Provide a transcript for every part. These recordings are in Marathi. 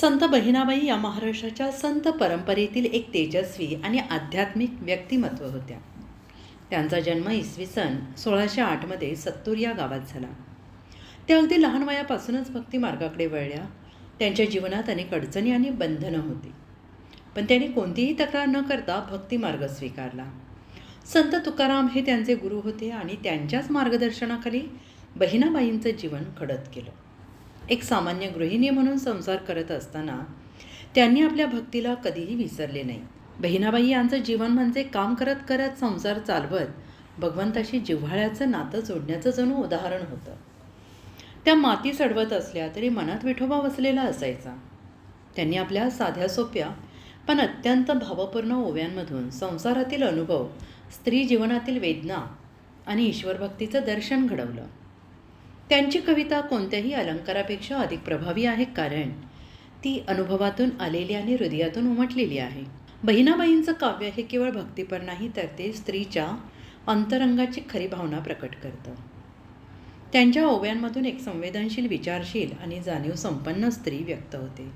संत बहिणाबाई या महाराष्ट्राच्या संत परंपरेतील एक तेजस्वी आणि आध्यात्मिक व्यक्तिमत्व होत्या. त्यांचा जन्म इसवी सन सोळाशे आठमध्ये सत्तूर या गावात झाला. त्या अगदी लहान वयापासूनच भक्ती मार्गाकडे वळल्या. त्यांच्या जीवनात अनेक अडचणी आणि बंधनं होती. पण त्यांनी कोणतीही तक्रार न करता भक्ती मार्ग स्वीकारला. संत तुकाराम हे त्यांचे गुरु होते आणि त्यांच्याच मार्गदर्शनाखाली बहिणाबाईंचं जीवन घडत गेलं. एक सामान्य गृहिणी म्हणून संसार करत असताना त्यांनी आपल्या भक्तीला कधीही विसरले नाही. बहिणाबाई यांचं जीवन म्हणजे काम करत करत संसार चालवत भगवंताशी जिव्हाळ्याचं नातं जोडण्याचं जणू उदाहरण होतं. त्या माती सडवत असल्या तरी मनात विठोबा वसलेला असायचा. त्यांनी आपल्या साध्या सोप्या पण अत्यंत भावपूर्ण ओव्यांमधून संसारातील अनुभव स्त्री जीवनातील वेदना आणि ईश्वरभक्तीचं दर्शन घडवलं. त्यांची कविता कोणत्याही अलंकारापेक्षा अधिक प्रभावी आहे कारण ती अनुभवातून आलेली आणि हृदयातून उमटलेली आहे. बहिणाबाईंचं काव्य हे केवळ भक्तीपर नाही तर ते स्त्रीच्या अंतरंगाची खरी भावना प्रकट करतं. त्यांच्या ओव्यांमधून एक संवेदनशील विचारशील आणि जाणीव संपन्न स्त्री व्यक्त होते.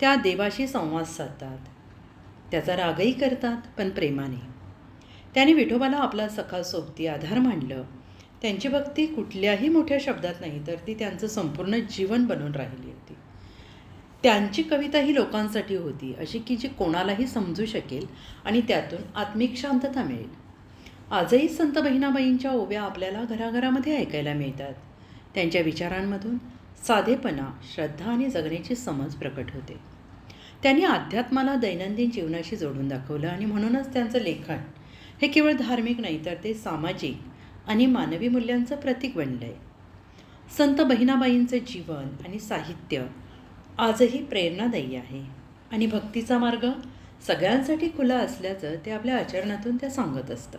त्या देवाशी संवाद साधतात. त्याचा रागही करतात पण प्रेमाने. त्याने विठोबाला आपला सखा सोबती आधार मांडलं. त्यांची भक्ती कुठल्याही मोठ्या शब्दात नाही तर ती त्यांचं संपूर्ण जीवन बनून राहिली होती. त्यांची कविता ही लोकांसाठी होती अशी की जी कोणालाही समजू शकेल आणि त्यातून आत्मिक शांतता मिळेल. आजही संत बहिणाबाईंच्या ओव्या आपल्याला घराघरामध्ये ऐकायला मिळतात. त्यांच्या विचारांमधून साधेपणा श्रद्धा आणि जगण्याची समज प्रकट होते. त्यांनी अध्यात्माला दैनंदिन जीवनाशी जोडून दाखवलं आणि म्हणूनच त्यांचं लेखन हे केवळ धार्मिक नाही तर ते सामाजिक आणि मानवी मूल्यांचं प्रतीक बनलं आहे संत बहिणाबाईंचं जीवन आणि साहित्य आजही प्रेरणादायी आहे. आणि भक्तीचा मार्ग सगळ्यांसाठी खुला असल्याचं ते आपल्या आचरणातून त्या सांगत असतं